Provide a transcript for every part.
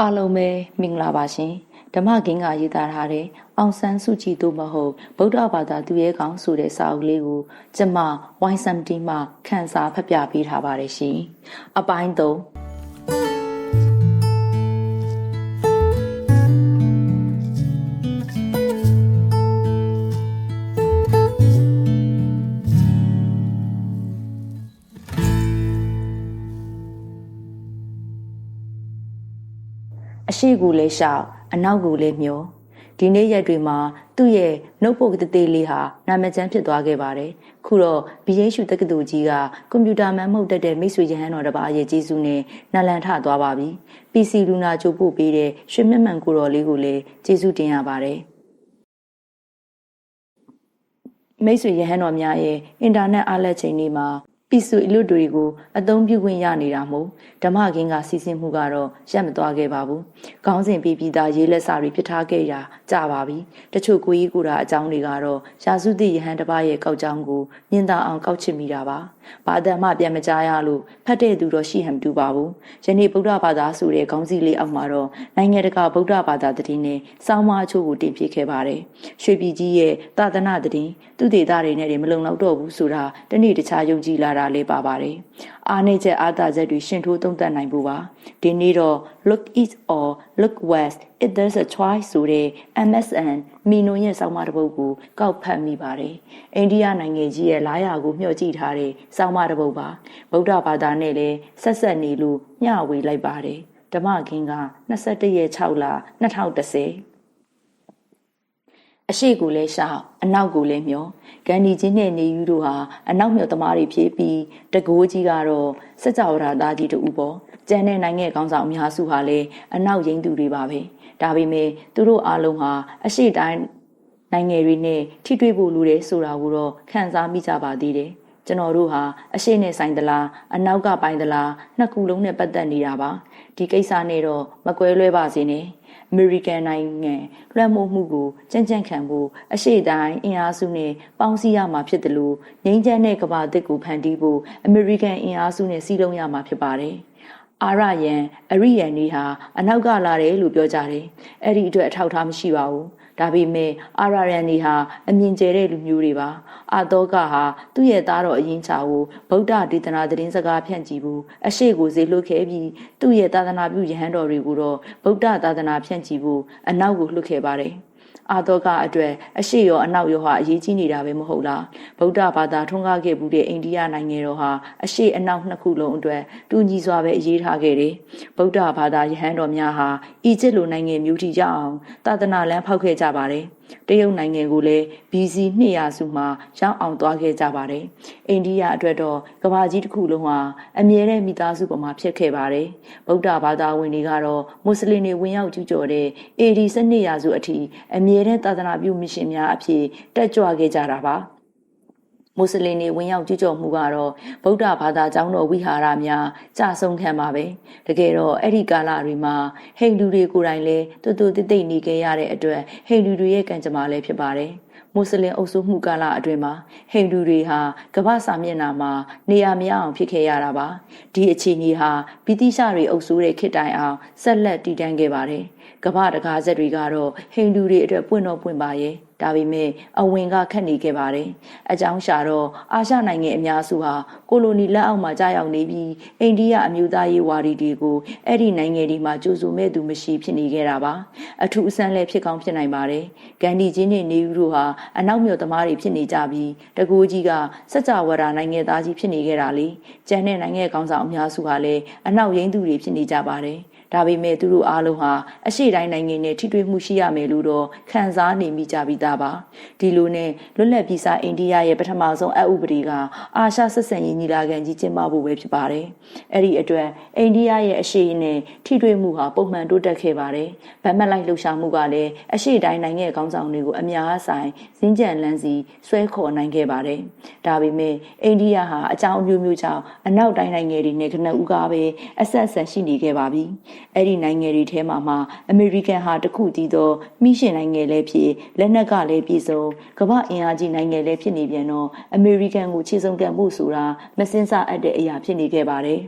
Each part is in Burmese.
အားလုံးပဲမင်္ဂလာပါရှင်ဓမ္မဂင်းကရေးသားထားတဲ့အောင်ဆန်းစုကြည်တို့မဟုတ်ဗုဒ္ဓဘာသာသူရဲကောင်းဆိုတဲ့စာအုပ်လေးကိုကျမ Y70 မှခန်းစားဖတ်ပြပေးထားပါတယ်ရှင်အပိုင်း3 ရှိကူလည်းရှောက်အနောက်ကူလည်းမျောဒီနေ့ရက်တွေမှာသူ့ရဲ့နှုတ်ပုတ်တသေးလေးဟာနာမကျန်းဖြစ်သွားခဲ့ပါတယ်ခုတော့ BHU တက္ကသိုလ်ကြီးကကွန်ပျူတာမှန်မှုတ်တက်တဲ့မိတ်ဆွေရဟန်းတော်တစ်ပါးရဲ့ကျေးဇူးနဲ့နလန်ထသွားပါပြီ PC လူနာချိုးပို့ပေးတဲ့ရွှေမြတ်မှန်ကိုတော်လေးကိုလည်းကျေးဇူးတင်ရပါတယ်မိတ်ဆွေရဟန်းတော်များရဲ့အင်တာနက်အားလက်ချိန်တွေမှာ ပိစုအလွတ်တွေကိုအသုံးပြုခွင့်ရနေတာမို့ဓမ္မကင်းကစီစဉ်မှုကတော့ရပ်မသွားခဲ့ပါဘူး။ခေါင်းစဉ်ပြီးပြီးသားရေးလက်စာတွေပြထားခဲ့ရာကြပါပြီ။တချို့ကိုကြီးကိုတာအကြောင်းတွေကတော့ရာစုသည့်ယဟန်တစ်ပါးရဲ့ကောက်ကြောင်းကိုမြင်သာအောင်ကောက်ချစ်မိတာပါ။ ဘာအတန်မှပြန်မကြားရလို့ဖတ်တဲ့သူတော့ရှိဟန်တူပါဘူး။ယနေ့ဗုဒ္ဓဘာသာဆိုတဲ့ခေါင်းစည်းလေးအောက်မှာတော့နိုင်ငံတကာဗုဒ္ဓဘာသာတည်င်းနဲ့စောင်းမအချို့ကိုတင်ပြခဲ့ပါတယ်။ရွှေပြည်ကြီးရဲ့သာသနာတည်င်းသူတေသတွေနဲ့မလုံလောက်တော့ဘူးဆိုတာတနေ့တခြားယုံကြည်လာတာလေးပါပါတယ်။ အားနေချက်အားသာချက်တွေရှင်ထိုးသုံးသပ်နိုင်ဖို့ပါ။ဒီနေ့တော့ look east or look west if there's a choice ဆိုတဲ့ MSN မီနိုရဲ့စောင်းမတစ်ပုဒ်ကိုကောက်ဖတ်မိပါတယ်။အိန္ဒိယနိုင်ငံကြီးရဲ့လာယာကိုမျှော်ကြည့်ထားတဲ့စောင်းမတစ်ပုဒ်ပါ။ဗုဒ္ဓဘာသာနဲ့လည်းဆက်ဆက်နေလို့မျှဝေလိုက်ပါတယ်။ဓမ္မကင်းက21ရက်6လ2010 အရှိကူလည်းရှောက်အနောက်ကူလည်းမျောဂန္ဒီချင်းနဲ့နေယူတို့ဟာအနောက်မျောသမားတွေဖြစ်ပြီးတကိုးကြီးကတော့စကြဝဠာသားကြီးတူပေါ့ကျန်တဲ့နိုင်ငံကောင်းဆောင်အများစုဟာလည်းအနောက်ရင်းသူတွေပါပဲဒါပေမဲ့သူတို့အားလုံးဟာအရှိတိုင်းနိုင်ငံတွေနဲ့ထိတွေ့ဖို့လိုတယ်ဆိုတာကိုတော့ခံစားမိကြပါသေးတယ်ကျွန်တော်တို့ဟာအရှိနဲ့ဆိုင်သလားအနောက်ကပိုင်းသလားနှစ်ခုလုံးနဲ့ပတ်သက်နေတာပါဒီကိစ္စနဲ့တော့မကွဲလွဲပါစေနဲ့ အမေရိကန်နိုင်ငံလွှမ်းမိုးမှုကိုကြံ့ကြံ့ခံဖို့အရှိတိုင်းအင်အားစုနဲ့ပေါင်းစည်းရမှာဖြစ်တယ်လို့ငြိမ်းချမ်းတဲ့ကမ္ဘာတစ်ကိုဖန်တီးဖို့အမေရိကန်အင်အားစုနဲ့စည်းလုံးရမှာဖြစ်ပါတယ်။အာရယံအရိယံနေဟာအနောက်ကလာတယ်လို့ပြောကြတယ်။အဲ့ဒီအတွက်အထောက်ထားမရှိပါဘူး။ ဒါပေမဲ့အာရယန်နေဟာအမြင်ကျဲတဲ့လူမျိုးတွေပါအာသောကဟာသူ့ရဲ့သားတော်အရင်ချာကိုဗုဒ္ဓဒေသနာသတင်းစကားဖြန့်ကြည့်ဖို့အရှိကိုဈေးလွှတ်ခဲ့ပြီးသူ့ရဲ့သာသနာပြုယဟန်တော်တွေကိုတော့ဗုဒ္ဓသာသနာဖြန့်ကြည့်ဖို့အနောက်ကိုလွှတ်ခဲ့ပါတယ်။ အာသောကအတွက်အရှိရောအနောက်ရောဟာအရေးကြီးနေတာပဲမဟုတ်လားဗုဒ္ဓဘာသာထွန်းကားခဲ့မှုတဲ့အိန္ဒိယနိုင်ငံတော်ဟာအရှိအနောက်နှစ်ခုလုံးအတွက်တူညီစွာပဲအရေးထားခဲ့တယ်ဗုဒ္ဓဘာသာယဟန်တော်များဟာအီဂျစ်လိုနိုင်ငံမျိုးထိရောက်အောင်သာသနာလမ်းဖောက်ခဲ့ကြပါတယ် တရုတ်နိုင်ငံကိုလည်း BC 200စုမှာရောက်အောင်သွားခဲ့ကြပါတယ်။အိန္ဒိယအတွက်တော့ကမ္ဘာကြီးတစ်ခုလုံးဟာအမြဲတမ်းမိသားစုပေါ်မှာဖြစ်ခဲ့ပါတယ်။ဗုဒ္ဓဘာသာဝင်တွေကတော့မွတ်စလင်တွေဝင်ရောက်ကျူးကျော်တဲ့ AD 12ရာစုအထိအမြဲတမ်းသာသနာပြုမရှင်များအဖြစ်တက်ကြွခဲ့ကြတာပါ။ မွတ်စလင်တွေဝင်ရောက်ကျူးကျော်မှုကတော့ဗုဒ္ဓဘာသာကျောင်းတော်ဝိဟာရများကြဆုံးခံပါပဲတကယ်တော့အဲ့ဒီကာလတွေမှာဟိန္ဒူတွေကိုယ်တိုင်လည်းတူတူတိတ်တိတ်နေခဲ့ရတဲ့အတွက်ဟိန္ဒူတွေရဲ့ကံကြမ္မာလည်းဖြစ်ပါတယ်မွတ်စလင်အုပ်စုမှုကာလအတွင်းမှာဟိန္ဒူတွေဟာကမ္ဘာစာမျက်နှာမှာနေရာမရအောင်ဖြစ်ခဲ့ရတာပါဒီအခြေအနေဟာဗြိတိရှတွေအုပ်စိုးတဲ့ခေတ်တိုင်အောင်ဆက်လက်တည်တံ့ခဲ့ပါတယ်ကမ္ဘာတကားဆက်တွေကတော့ဟိန္ဒူတွေအတွက်ပွင့်တော့ပွင့်ပါရဲ့ဒါပေမဲ့အဝင်ကခက်နေခဲ့ပါတယ်။အကြောင်းရှာတော့အာရှနိုင်ငံအများစုဟာကိုလိုနီလက်အောက်မှာကြာရောက်နေပြီးအိန္ဒိယအမျိုးသားရေးဝါဒီတွေကိုအဲ့ဒီနိုင်ငံတွေမှာကြိုးစုမဲ့သူမရှိဖြစ်နေခဲ့တာပါ။အထူးအဆန်းလည်းဖြစ်ကောင်းဖြစ်နိုင်ပါတယ်။ဂန္ဒီကြီးနဲ့နေဦးတို့ဟာအနောက်မြို့သမားတွေဖြစ်နေကြပြီးတကူကြီးကစัจ java ရာနိုင်ငံသားကြီးဖြစ်နေခဲ့တာလေ။ကျန်တဲ့နိုင်ငံကောင်းဆောင်အများစုဟာလည်းအနောက်ရင်းသူတွေဖြစ်နေကြပါတယ်။ ဒါပေမဲ့သူတို့အားလုံးဟာအရှိတိုင်းနိုင်ငံနဲ့ထိတွေ့မှုရှိရမယ်လို့တော့ခံစားနေမိကြပြီးသားပါဒီလိုနဲ့လွတ်လပ်ပြည်စားအိန္ဒိယရဲ့ပထမဆုံးအဥပဒေကအာရှဆက်ဆံရေးညီလာခံကြီးကျင်းပဖို့ပဲဖြစ်ပါတယ်အဲ့ဒီအတွက်အိန္ဒိယရဲ့အရှိနဲ့ထိတွေ့မှုဟာပုံမှန်တိုးတက်ခဲ့ပါတယ်ဗတ်မက်လိုက်လှုပ်ရှားမှုကလည်းအရှိတိုင်းနိုင်ငံခေါင်းဆောင်တွေကိုအများဆိုင်စင်းကြံလန်းစီဆွဲခေါ်နိုင်ခဲ့ပါတယ်ဒါပေမဲ့အိန္ဒိယဟာအကြောင်းအမျိုးမျိုးကြောင့်အနောက်တိုင်းနိုင်ငံတွေနဲ့ကနဦးကားပဲအဆက်ဆက်ရှိနေခဲ့ပါပြီအဲ့ဒီနိုင်ငံတွေထဲမှာမှအမေရိကန်ဟာတခုတည်းသောမိရှင်နိုင်ငံလည်းဖြစ်လက်နက်ကလည်းပြည်စုံကမ္ဘာအင်အားကြီးနိုင်ငံလည်းဖြစ်နေပြန်တော့အမေရိကန်ကိုခြေစုံကံမှုဆိုတာမစင်စားအပ်တဲ့အရာဖြစ်နေခဲ့ပါတယ်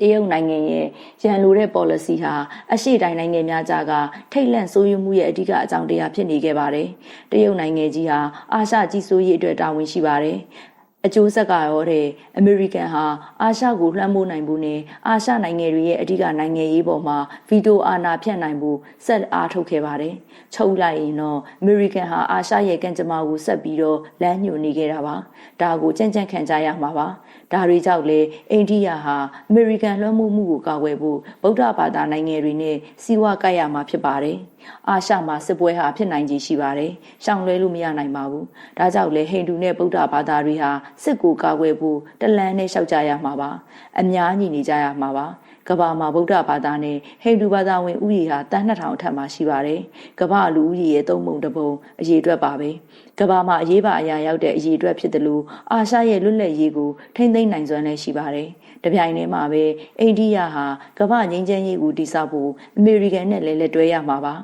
တရုတ်နိုင်ငံရဲ့ရန်လိုတဲ့ policy ဟာအရှိတိုင်းနိုင်ငံများကြားကထိတ်လန့်ဆိုးရွားမှုရဲ့အဓိကအကြောင်းတရားဖြစ်နေခဲ့ပါတယ်။တရုတ်နိုင်ငံကြီးဟာအာရှကြီးစိုးရေးအတွက်တာဝန်ရှိပါတယ်။ အကျိုးဆက်ကရောတဲ့အမေရိကန်ဟာအာရှကိုလွှမ်းမိုးနိုင်ဖို့နဲ့အာရှနိုင်ငံတွေရဲ့အဓိကနိုင်ငံရေးပေါ်မှာဗီတိုအာဏာဖြတ်နိုင်ဖို့ဆက်အားထုတ်ခဲ့ပါတယ်။ချုပ်လိုက်ရင်တော့အမေရိကန်ဟာအာရှရဲ့ကံကြမ္မာကိုဆက်ပြီးတော့လမ်းညွှန်နေခဲ့တာပါ။ဒါကိုကြံ့ကြံ့ခံကြရမှာပါ။ ဒါတွေကြောင့်လေအိန္ဒိယဟာအမေရိကန်လွှမ်းမိုးမှုကိုကာကွယ်ဖို့ဗုဒ္ဓဘာသာနိုင်ငံတွေနဲ့စီးပွားကပ်ရမှာဖြစ်ပါတယ်။အာရှမှာစစ်ပွဲဟာဖြစ်နိုင်ခြင်းရှိပါတယ်။ရှောင်လွဲလို့မရနိုင်ပါဘူး။ဒါကြောင့်လေဟိန္ဒူနဲ့ဗုဒ္ဓဘာသာတွေဟာစစ်ကိုကာကွယ်ဖို့တလန်နဲ့လျှောက်ကြရမှာပါ။အများကြီးနေကြရမှာပါ။ ကမ္ဘာမှာဗုဒ္ဓဘာသာနဲ့ဟိန္ဒူဘာသာဝင်ဥယျာဟာတန်း2000ထက်မှရှိပါတယ်။ကမ္ဘာလူဦးရေရဲ့သုံးပုံတစ်ပုံအရေးအတွက်ပါပဲ။ကမ္ဘာမှာအရေးပါအရာရောက်တဲ့အရေးအတွက်ဖြစ်တယ်လို့အာရှရဲ့လွတ်လပ်ရေးကိုထိမ့်သိမ့်နိုင်စွမ်းလည်းရှိပါတယ်။ တပြိုင်တည်းမှာပဲအိန္ဒိယဟာကမ္ဘာငြိမ်းချမ်းရေးကိုတည်ဆောက်ဖို့အမေရိကန်နဲ့လည်းလက်တွဲရမှာပါ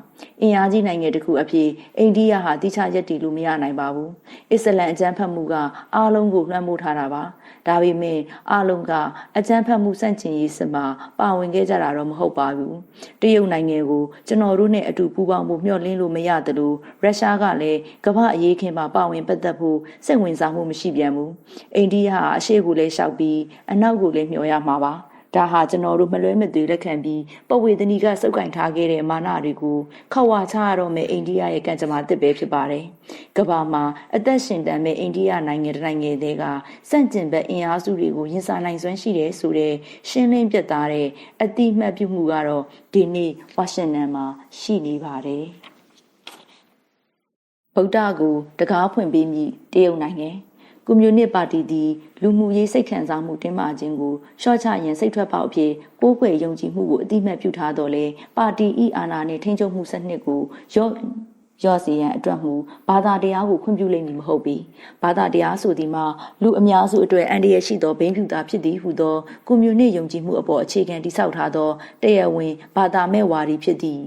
အင်အားကြီးနိုင်ငံတစ်ခုအဖြစ်အိန္ဒိယဟာတိကျရက်တည်လို့မရနိုင်ပါဘူးအစ္စလမ်အကြမ်းဖက်မှုကအားလုံးကိုလွှမ်းမိုးထားတာပါဒါပေမဲ့အားလုံးကအကြမ်းဖက်မှုစန့်ကျင်ရေးစစ်မှာပါဝင်ခဲ့ကြတာတော့မဟုတ်ပါဘူးတရုတ်နိုင်ငံကိုကျွန်တော်တို့နဲ့အတူပူးပေါင်းဖို့မျှော်လင့်လို့မရသလိုရုရှားကလည်းကမ္ဘာအရေးခင်မှာပါဝင်ပတ်သက်ဖို့စိတ်ဝင်စားမှုမရှိပြန်ဘူးအိန္ဒိယဟာအရှိကိုလည်းရှောက်ပြီးအနောက်ကိုလည်းမျှော်ရမှာပါဒါဟာကျွန်တော်တို့မလွဲမသွေလက်ခံပြီးပဝေသနီကစုပ်ကင်ထားခဲ့တဲ့မာနတွေကိုခောက်ဝါချရတော့မယ့်အိန္ဒိယရဲ့ကံကြမ္မာတစ်ပဲဖြစ်ပါတယ်။ကမ္ဘာမှာအသက်ရှင်တန်မဲ့အိန္ဒိယနိုင်ငံတနိုင်ငံတွေကစန့်ကျင်ဘက်အင်အားစုတွေကိုရင်ဆိုင်နိုင်စွမ်းရှိတယ်ဆိုတဲ့ရှင်းလင်းပြသတဲ့အတိမတ်ပြုမှုကတော့ဒီနေ့ဝါရှင်တန်မှာရှိနေပါတယ်။ဗုဒ္ဓကိုတကားဖွင့်ပေးမိတရုတ်နိုင်ငံ ကွန်မြူနစ်ပါတီသည်လူမှုရေးစိတ်ခံစားမှုတင်းမာခြင်းကိုရှော့ချရင်စိတ်ထွက်ပေါက်အဖြစ်ကိုးကွယ်ယုံကြည်မှုကိုအတိမတ်ပြုထားတော်လဲပါတီဤအာဏာနှင့်ထိန်းချုပ်မှုစနစ်ကိုရော့ရော့စီရန်အတွက်မူဘာသာတရားကိုခွင့်ပြုလိမ့်မည်မဟုတ်ပေဘာသာတရားဆိုသည်မှာလူအများစုအတွက်အန္တရာယ်ရှိသောဘိန်းဖြူသားဖြစ်သည်ဟုသောကွန်မြူနစ်ယုံကြည်မှုအပေါ်အခြေခံတည်ဆောက်ထားသောတရားဝင်ဘာသာမဲ့ဝါဒီဖြစ်သည့်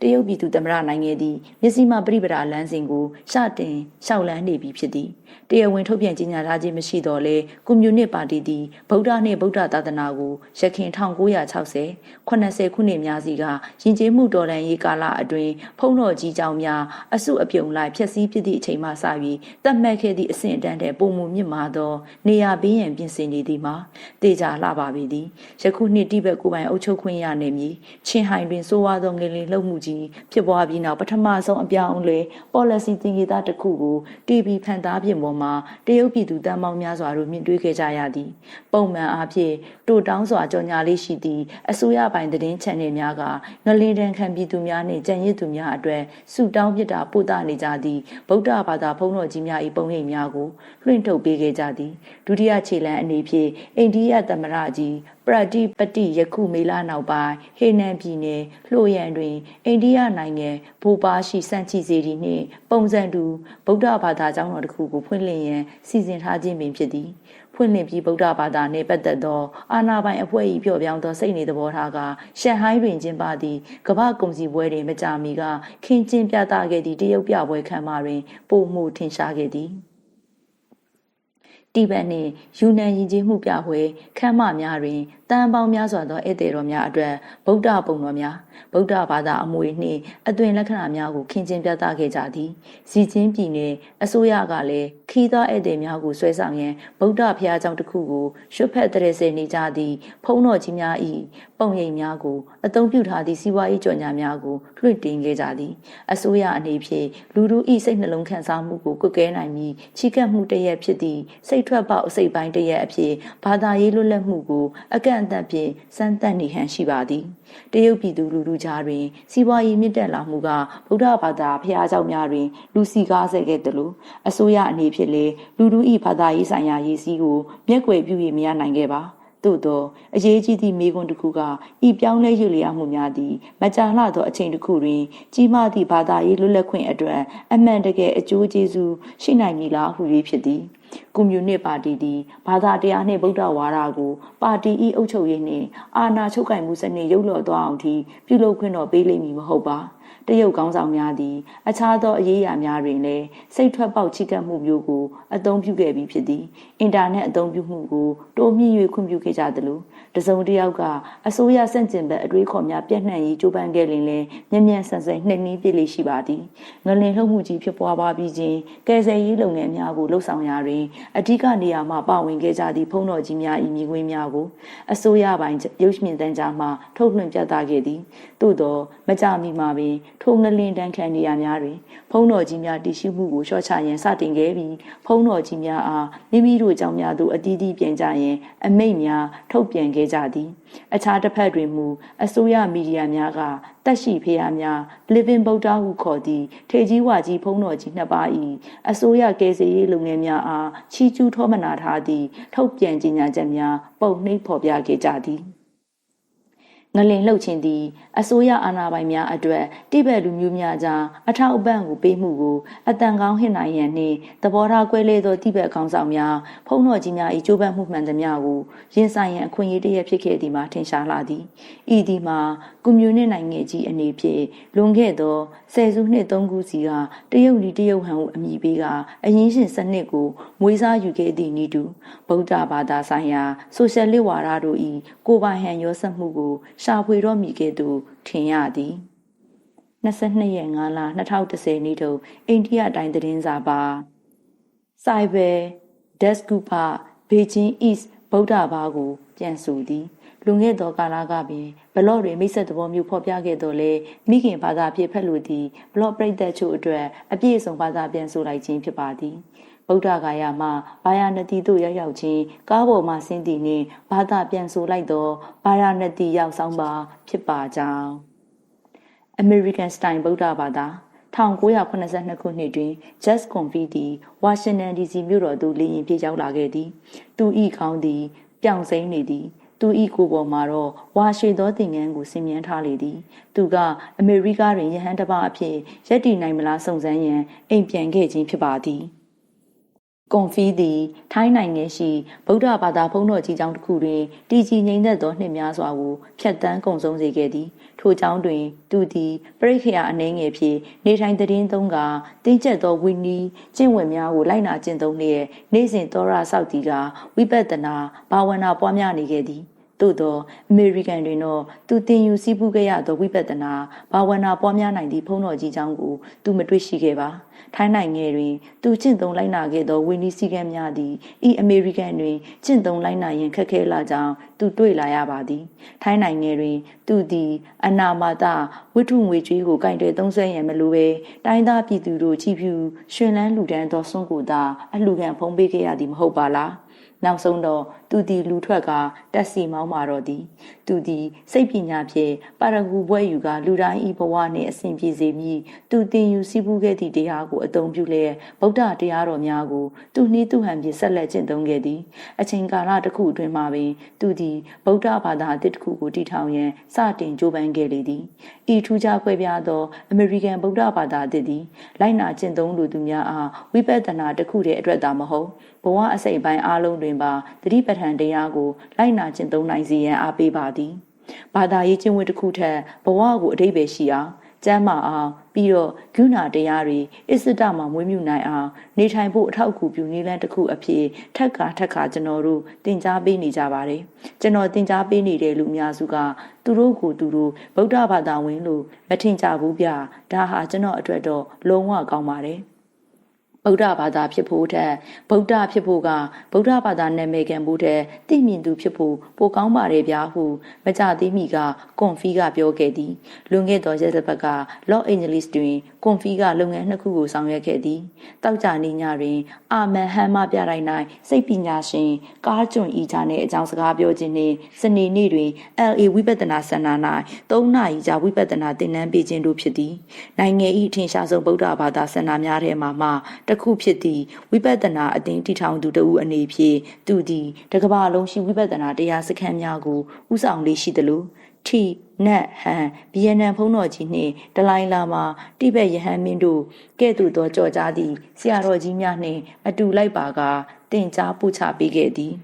တရုတ်ပြည်သူသမ္မတနိုင်ငံသည်မျက်စိမှပြိပဒါလမ်းစဉ်ကိုရှတင်ရှောက်လန်းနေပြီဖြစ်သည်တရားဝင်ထုတ်ပြန်ကြေညာထားခြင်းမရှိတော့လဲကွန်မြူနစ်ပါတီသည်ဗုဒ္ဓနှင့်ဗုဒ္ဓသာသနာကိုရခင်1960 80ခုနှစ်များစီကယဉ်ကျေးမှုတော်လှန်ရေးကာလအတွင်းဖုံးတော်ကြီးကြောင်များအစုအပြုံလိုက်ဖျက်ဆီးဖြစ်သည့်အချိန်မှစပြီးတတ်မှတ်ခဲ့သည့်အဆင့်အတန်းတဲ့ပုံမှုမြင့်မာသော နေရာဘေးရန်ပြင်ဆင်နေသည်မှာတေချာလှပါပေသည်ယခုနှစ်တိဘက်ကိုပိုင်အုပ်ချုပ်ခွင့်ရနေမည်ချင်းဟိုင်တွင်စိုးဝါသောငလင်လှုပ်မှုကြီးဖြစ်ပွားပြီးနောက်ပထမဆုံးအပြောင်းအလဲ policy သင်္ကေတတစ်ခုကို TV ဖန်သားပြင်ပေါ်မှာတရုတ်ပြည်သူတမ်းပေါင်းများစွာတို့မြင်တွေ့ခဲ့ကြရသည် ပုံမှန်အားဖြင့်တိုတောင်းစွာကြော်ညာလေးရှိသည့်အစိုးရပိုင်သတင်းချန်နယ်များကငလင်းတန်းခံပြည်သူများနှင့်ကြံရစ်သူများအတွက်စုတောင်းပြတာပို့တာနေကြသည့်ဗုဒ္ဓဘာသာဘုန်းတော်ကြီးများ၏ပုံရိပ်များကိုလွှင့်ထုတ်ပေးခဲ့ကြသည်ဒုတိယခြေလှမ်းအနေဖြင့်အိန္ဒိယသမ္မတကြီး ပရတိပတိယခုမေလနောက်ပိုင်းဟေနန်ပြည်နယ်လှိုရန်တွင်အိန္ဒိယနိုင်ငံဘူပါရှိစန့်ချီစေတီနှင့်ပုံစံတူဗုဒ္ဓဘာသာကျောင်းတော်တစ်ခုကိုဖွင့်လှစ်ရန်စီစဉ်ထားခြင်းပင်ဖြစ်သည်ဖွင့်လှစ်ပြီးဗုဒ္ဓဘာသာနှင့်ပတ်သက်သောအာဏာပိုင်အဖွဲ့၏ပြော့ပြောင်းသောစိတ်နေသဘောထားကရှန်ဟိုင်းတွင်ကျင်းပသည့်ကမ္ဘာကုန်စည်ပွဲတွင်မကြာမီကခင်းကျင်းပြသခဲ့သည့်တရုတ်ပြပွဲခမ်းမတွင်ပုံမှုထင်ရှားခဲ့သည် တိဘက်နှင့်ယူနန်ယဉ်ကျေးမှုပြပွဲခမ်းမများတွင်တန်ပေါင်းများစွာသောဧည့်သည်တော်များအတွက်ဗုဒ္ဓပုံတော်များဗုဒ္ဓဘာသာအမွေနှင့်အသွင်လက္ခဏာများကိုခင်းကျင်းပြသခဲ့ကြသည်စီချင်းပြည်နယ်အစိုးရကလည်းခီးသားဧည့်သည်များကိုဆွဲဆောင်ရန်ဗုဒ္ဓဘုရားကျောင်းတစ်ခုကိုရွှတ်ဖက်တရစေနေကြသည့်ဖုံးတော်ကြီးများ၏ပုံရိပ်များကိုအသုံးပြုထားသည့်စီးပွားရေးကြော်ညာများကိုလွှင့်တင်ခဲ့ကြသည်အစိုးရအနေဖြင့်လူတို့၏စိတ်နှလုံးခံစားမှုကိုကွက်ကဲနိုင်ပြီးချီးကပ်မှုတရက်ဖြစ်သည့်စိတ်ထွက်ပေါက်အစိတ်ပိုင်းတရက်အဖြစ်ဘာသာရေးလွတ်လပ်မှုကိုအကန့်အသတ်ဖြင့်စမ်းသပ်နေဟန်ရှိပါသည်တရုတ်ပြည်သူလူထုကြားတွင်စီးပွားရေးမြင့်တက်လာမှုကဗုဒ္ဓဘာသာဖျားเจ้าများတွင်လူစီကားစေခဲ့သလိုအစိုးရအနေဖြင့်လည်းလူထု၏ဘာသာရေးဆိုင်ရာရည်စည်းကိုမျက်ကွယ်ပြု၍မရနိုင်ခဲ့ပါ သို့သောအရေးကြီးသည့်မိကွန်းတစ်ခုကဤပြောင်းလဲရလျောက်မှုများသည်မကြာလှသောအချိန်တစ်ခုတွင်ကြီးမားသည့်ဘာသာရေးလွတ်လပ်ခွင့်အတွက်အမှန်တကယ်အကျိုးကျေးဇူးရှိနိုင်မည်လားဟု၍ဖြစ်သည်။ကွန်မြူနစ်ပါတီသည်ဘာသာတရားနှင့်ဗုဒ္ဓဝါဒကိုပါတီ၏အုပ်ချုပ်ရေးနှင့်အာဏာချုပ်ကိုင်မှုစနစ်ရုပ်လော်သွားအောင်ထိပြုလုပ်ခွင့်တော်ပေးလိမ့်မည်မဟုတ်ပါ တရုတ်ကောင်းဆောင်များသည်အခြားသောအရေးအရာများတွင်လည်းစိတ်ထွက်ပေါက်ချိကပ်မှုမျိုးကိုအသုံးပြုခဲ့ပြီးဖြစ်သည်အင်တာနက်အသုံးပြုမှုကိုတိုးမြင့်၍ခွင့်ပြုခဲ့ကြသလို တစုံတစ်ယောက်ကအစိုးရဆန့်ကျင်ဘက်အတွေးခေါ်များပြန့်နှံ့ရေးကြိုးပမ်းခဲ့ရင်လည်းမျက်မျက်ဆန်ဆန်နှိမ့်နှင်းပြစ်လေးရှိပါသည်ငလင်လှုပ်မှုကြီးဖြစ်ပွားပါပြီးခြင်းကယ်ဆယ်ရေးလုပ်ငန်းများကိုလှုပ်ဆောင်ရာတွင်အဓိကနေရာမှပါဝင်ခဲ့ကြသည့်ဖုံးတော်ကြီးများ၏မြင်ကွင်းများကိုအစိုးရပိုင်းရုပ်မြင်သံကြားမှထုတ်လွှင့်ပြသခဲ့သည်သို့သောမကြမီမှာပင်ထိုငလင်တန်းခံနေရာများတွင်ဖုံးတော်ကြီးများတည်ရှိမှုကိုလျှော့ချရန်စတင်ခဲ့ပြီးဖုံးတော်ကြီးများအားမိမိတို့ကြောင့်များသို့အတီးတီးပြန်ကြရန်အမိတ်များထုတ်ပြန်ခဲ့ကြသည် အခြားတစ်ဖက်တွင်မူအစိုးရမီဒီယာများကတက်ရှိဖေးယားများ living ဗုဒ္ဓဟုခေါ်သည့်ထေကြီးဝါကြီးဖုံးတော်ကြီးနှစ်ပါး၏အစိုးရကယ်ဆယ်ရေးလုပ်ငန်းများအားချီးကျူးထောမနာထားသည့်ထုတ်ပြန်ကြေညာချက်များပုံနှိပ်ဖော်ပြခဲ့ကြသည် ငလင်လှုပ်ခြင်းသည်အစိုးရအာဏာပိုင်များအတွက်တိဘက်လူမျိုးများကြားအထောက်အပံ့ကိုပေးမှုကိုအတန်ကောင်းဟစ်နိုင်ရန်နှင့်သဘောထားကွဲလဲသောတိဘက်ခေါင်းဆောင်များဖုံးတော်ကြီးများ၏ကြိုးပမ်းမှုမှန်သမျှကိုရင်ဆိုင်ရန်အခွင့်အရေးတရဖြစ်ခဲ့သည်မှာထင်ရှားလာသည်ဤသည်မှာကွန်မြူနစ်နိုင်ငံကြီးအနေဖြင့်လွန်ခဲ့သောဆယ်စုနှစ်သုံးခုစီကတရုတ်လီတရုတ်ဟန်ကိုအမိပေးကအရင်းရှင်စနစ်ကိုမွေးစားယူခဲ့သည့်ဤတူဗုဒ္ဓဘာသာဆိုင်ရာဆိုရှယ်လစ်ဝါဒတို့၏ကိုပိုင်ဟန်ရောစက်မှုကိုရှာဖွေတော့မိခဲ့သူထင်ရသည်22ရက်5လ2010နေ့ထုတ်အိန္ဒိယတိုင်းသတင်းစာပါစိုက်ဘယ်ဒက်စကူပါဘေဂျင်း East ဗုဒ္ဓဘာကိုပြန်ဆိုသည်လွန်ခဲ့သောကာလကပင်ဘလော့တွင်မိတ်ဆက်သဘောမျိုးဖော်ပြခဲ့တော်လဲမိခင်ဘာသာဖြစ်ဖက်လို့သည်ဘလော့ပရိသတ်ချို့အတွက်အပြည့်အစုံဘာသာပြန်ဆိုလိုက်ခြင်းဖြစ်ပါသည် ဗုဒ္ဓဂါယာမှဘာယာနတိသို့ရောက်ရောက်ချင်းကားပေါ်မှဆင်းသည်နှင့်ဘာသာပြန်ဆိုလိုက်သောဘာယာနတိရောက်ဆောင်ပါဖြစ်ပါကြောင်း American Style ဗုဒ္ဓဘာသာ1982ခုနှစ်တွင် Just Confi သည်ဝါရှင်တန် DC မြို့တော်သို့လေယာဉ်ဖြင့်ရောက်လာခဲ့သည်သူ၏ခေါင်းသည်ပြောင်စိမ့်နေသည်သူဤကိုပေါ်မှာတော့ဝါရွှေသောသင်ငန်းကိုဆင်မြန်းထားလေသည် သူကအမေရိကတွင်ယဟန်တစ်ပါးအဖြစ်ရက်တည်နိုင်မလားစုံစမ်းရန်အိမ်ပြန်ခဲ့ခြင်းဖြစ်ပါသည် ကွန်ဖီသည်ထိုင်းနိုင်ငံရှိဗုဒ္ဓဘာသာဘုန်းတော်ကြီးကျောင်းတစ်ခုတွင်တည်ကြည်ငြိမ်သက်သောနှစ်များစွာကိုဖျက်ဆီးကုံဆုံးစေခဲ့သည်ထိုကျောင်းတွင် သူသည်ပရိခရာအနှဲငယ်ဖြင့်နေထိုင်သတင်းသုံးကတင်းကျပ်သောဝီနီကျင့်ဝင်များကိုလိုက်နာကျင့်သုံးလျက်နေ့စဉ်သောရဆောက်တီကဝိပဿနာဘာဝနာပွားများနေခဲ့သည် သို့သောအမေရိကန်တွင်တော့သူတင်ယူစည်းပူးခဲ့ရသောဝိပဿနာဘာဝနာပွားများနိုင်သည့်ဖုံးတော်ကြီးကြောင်းကိုသူမတွေ့ရှိခဲ့ပါထိုင်းနိုင်ငံတွင်သူကျင့်သုံးလိုက်နာခဲ့သောဝင်းနီစည်းကမ်းများသည်ဤအမေရိကန်တွင်ကျင့်သုံးလိုက်နာရန်ခက်ခဲလာကြောင်းသူတွေ့လာရပါသည်ထိုင်းနိုင်ငံတွင်သူသည်အနာမာတဝိထုငွေကြေးကိုကင်တွယ်သုံးစွဲရန်မလိုဘဲတိုင်းသားပြည်သူတို့ကြည်ဖြူရှင်လန်းလူဒန်းသောစွန့်ကိုသာအလှခံဖုံးပေးခဲ့ရသည်မဟုတ်ပါလား နောက်ဆုံးတော့သူသည်လူထွက်ကတက်စီမောင်းမာတော့သည် သူသည်စိတ်ပညာဖြင့်ပါရဂူဘွဲယူကလူတိုင်းဤဘဝနှင့်အစဉ်ပြေစေမည်သူတင်ယူစီးပူးခဲ့သည့်တရားကိုအသုံးပြုလျက်ဗုဒ္ဓတရားတော်များကိုသူနှီးသူဟန်ဖြင့်ဆက်လက်ကျင့်သုံးခဲ့သည် အချိန်ကာလတစ်ခုအတွင်းမှာပင် သူသည်ဗုဒ္ဓဘာသာအသစ်တစ်ခုကိုတည်ထောင်ရန်စတင်ကြိုးပမ်းခဲ့လေသည်ဤထူးခြားကွဲပြားသောအမေရိကန်ဗုဒ္ဓဘာသာအသစ်သည်လိုက်နာကျင့်သုံးလူသူများအားဝိပဿနာတစ်ခုတည်းအတွက်သာမဟုတ် ဘဝအစိတ်ပိုင်းအားလုံးတွင်ပါတတိပဋ္ဌာန်တရားကိုလိုက်နာကျင့်သုံးနိုင်စေရန်အားပေးပါသည်ဘာသာရေးကျင့်ဝတ်တစ်ခုထက်ဘဝကိုအတိတ်ပဲရှိအောင်ကျမ်းမာအောင်ပြီးတော့ဂုဏတရားတွေအစ္စဒမှာမွေးမြူနိုင်အောင်နေထိုင်ဖို့အထောက်အကူပြုနည်းလမ်းတစ်ခုအဖြစ်ထက်ခါထက်ခါကျွန်တော်တို့တင် जा ပေးနေကြပါတယ်ကျွန်တော်တင် जा ပေးနေတဲ့လူအများစုကသူတို့ကိုသူတို့ဗုဒ္ဓဘာသာဝင်လို့မထင်ကြဘူးဗျဒါဟာကျွန်တော်အတွက်တော့လုံးဝကောင်းပါတယ် ဗုဒ္ဓဘာသာဖြစ်ဖို့ထက်ဗုဒ္ဓဖြစ်ဖို့ကဗုဒ္ဓဘာသာနာမည်ခံဖို့ထက်သိမြင်သူဖြစ်ဖို့ပိုကောင်းပါတယ်ဗျာဟုမကြသေးမီကကွန်ဖီကပြောခဲ့သည်လွန်ခဲ့သောရက်စပတ်ကလော့အန်ဂျလိစ်တွင်ကွန်ဖီကလုပ်ငန်းနှစ်ခုကိုဆောင်ရွက်ခဲ့သည်တောက်ကြနေညတွင် အာမန်ဟမ်မပြတိုင်း၌စိတ်ပညာရှင်ကားကျွန်းဤချာနှင့်အကြောင်းစကားပြောခြင်းနှင့်စနေနေ့တွင် LA ဝိပဿနာစင်တာ၌၃နာရီကြာဝိပဿနာသင်တန်းပေးခြင်းတို့ဖြစ်သည်နိုင်ငံ၏ထင်ရှားဆုံးဗုဒ္ဓဘာသာစင်တာများထဲမှမှတတစ်ခုဖြစ်သည့်ဝိပဿနာအသင်းတည်ထောင်သူတဦးအနေဖြင့်သူသည်တကမ္ဘာလုံးရှိဝိပဿနာတရားစခန်းများကိုဥဆောင်လေးရှိသလိုထီနတ်ဟန်ဗီယက်နမ်ဖုံးတော်ကြီးနှင့်ဒလိုင်းလာမှာတိဘက်ယဟန်မင်းတို့ကဲ့သို့သောကြော်ကြားသည့်ဆရာတော်ကြီးများနှင့်အတူလိုက်ပါကတင် जा ပို့ချပေးခဲ့သည်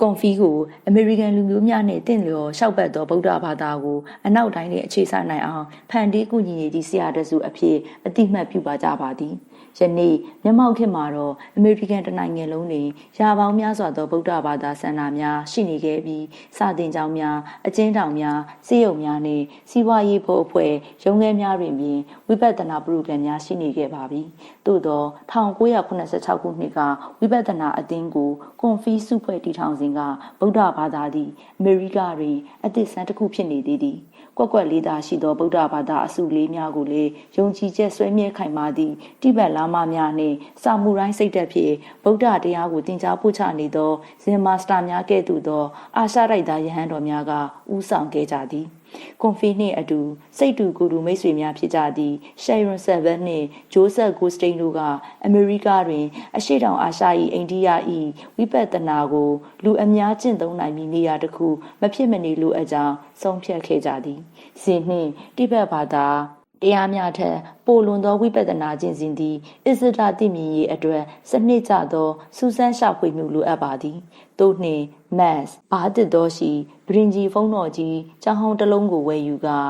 ကွန်ဖီကိုအမေရိကန်လူမျိုးများနဲ့တင့်လျော်ရှောက်ပတ်သောဗုဒ္ဓဘာသာကိုအနောက်တိုင်းနှင့်အခြေဆိုင်နိုင်အောင်ဖန်တီးကူညီနေသည့်ဆရာတစုအဖြစ်အတိမတ်ပြုပါကြပါသည်။ ယနေ့မျက်မှောက်ခေတ်မှာတော့အမေရိကန်တနိုင်ငံလုံးတွင်ရာပေါင်းများစွာသောဗုဒ္ဓဘာသာစံနာများရှိနေခဲ့ပြီးစာသင်ကျောင်းများအကျဉ်းထောင်များစီးရုံများနှင့်စီးပွားရေးဖို့အဖွဲ့ရုံးခန်းများတွင်ပြင်ဝိပဿနာပရိုဂရမ်များရှိနေခဲ့ပါပြီ။သို့သော1986ခုနှစ်ကဝိပဿနာအသင်းကိုကွန်ဖီစုဖွဲ့တည်ထောင်စဉ်ကဗုဒ္ဓဘာသာသည်အမေရိကတွင်အသစ်ဆန်းတစ်ခုဖြစ်နေသေးသည်။ ကွက်ကွက်လေးသာရှိသောဗုဒ္ဓဘာသာအစုလေးများကိုလည်းယုံကြည်ချက်ဆွဲမြဲခိုင်မာသည့်တိဘက်လာမများနှင့်စာမှုရိုင်းစိတ်သက်ဖြင့်ဗုဒ္ဓတရားကိုသင်ကြားပို့ချနေသောဇင်မာစတာများကဲ့သို့သော အာရှတိုက်သားယဟန်တော်များကဥဆောင်ခဲ့ကြသည်။ ကွန်ဖီနှင့်အတူစိတ်တူကိုယ်တူမိတ်ဆွေများဖြစ်ကြသည့်ရှယ်ရွန်ဆယ်ဗန်နှင့်ဂျိုးဆက်ဂိုစတိန်တို့ကအမေရိကတွင် အရှေ့တောင်အာရှ၏အိန္ဒိယ၏ဝိပဿနာကို လူအများကျင့်သုံးနိုင်မည့်နေရာတစ်ခု မဖြစ်မနေလိုအပ်ကြောင်းဆုံးဖြတ်ခဲ့ကြသည်ဇင်နှင့်တိဘက်ဘာသာ တရားများထက်ပိုလွန်သောဝိပဿနာကျင့်စဉ်သည်အစ္စဒတိမြင်ရေးအတွက်စနစ်ကျသောစူးစမ်းရှာဖွေမှုလိုအပ်ပါသည်သို့နှင့် mass ဘာတစ်သောရှိဗရင်ကြီးဖုံးတော်ကြီးကျောင်းဟောင်းတစ်လုံးကိုဝယ်ယူကာ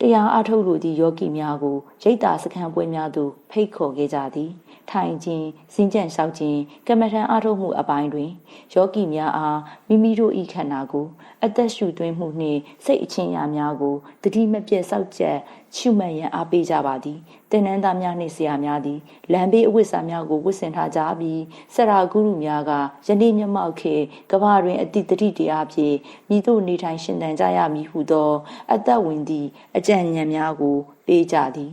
တရားအထုတ်လိုသည့်ယောဂီများကိုရိတ်တာစခန်းပွဲများသို့ဖိတ်ခေါ်ခဲ့ကြသည်ထိုင်ခြင်းစင်ကြံလျှောက်ခြင်းကမ္မထံအထုတ်မှုအပိုင်းတွင်ယောဂီများအားမိမိတို့ဤခန္ဓာကိုအသက်ရှူသွင်းမှုနှင့်စိတ်အချင်းရာများကိုတတိမပြတ်စောက်ကြက် ရှုမှတ်ရန်အားပေးကြပါသည်တင်နန်းသားများနှင့်ဆရာများသည်လမ်းဘေးအဝတ်စားများကိုဝတ်ဆင်ထားကြပြီးဆရာဂုရုများကယနေ့မျက်မှောက်ခေကဘာတွင်အတိတတိတရားဖြင့်မိတို့နေထိုင်ရှင်သန်ကြရမည်ဟုသော အသက်ဝင်သည့်အကြံဉာဏ်များကို ပေးကြသည်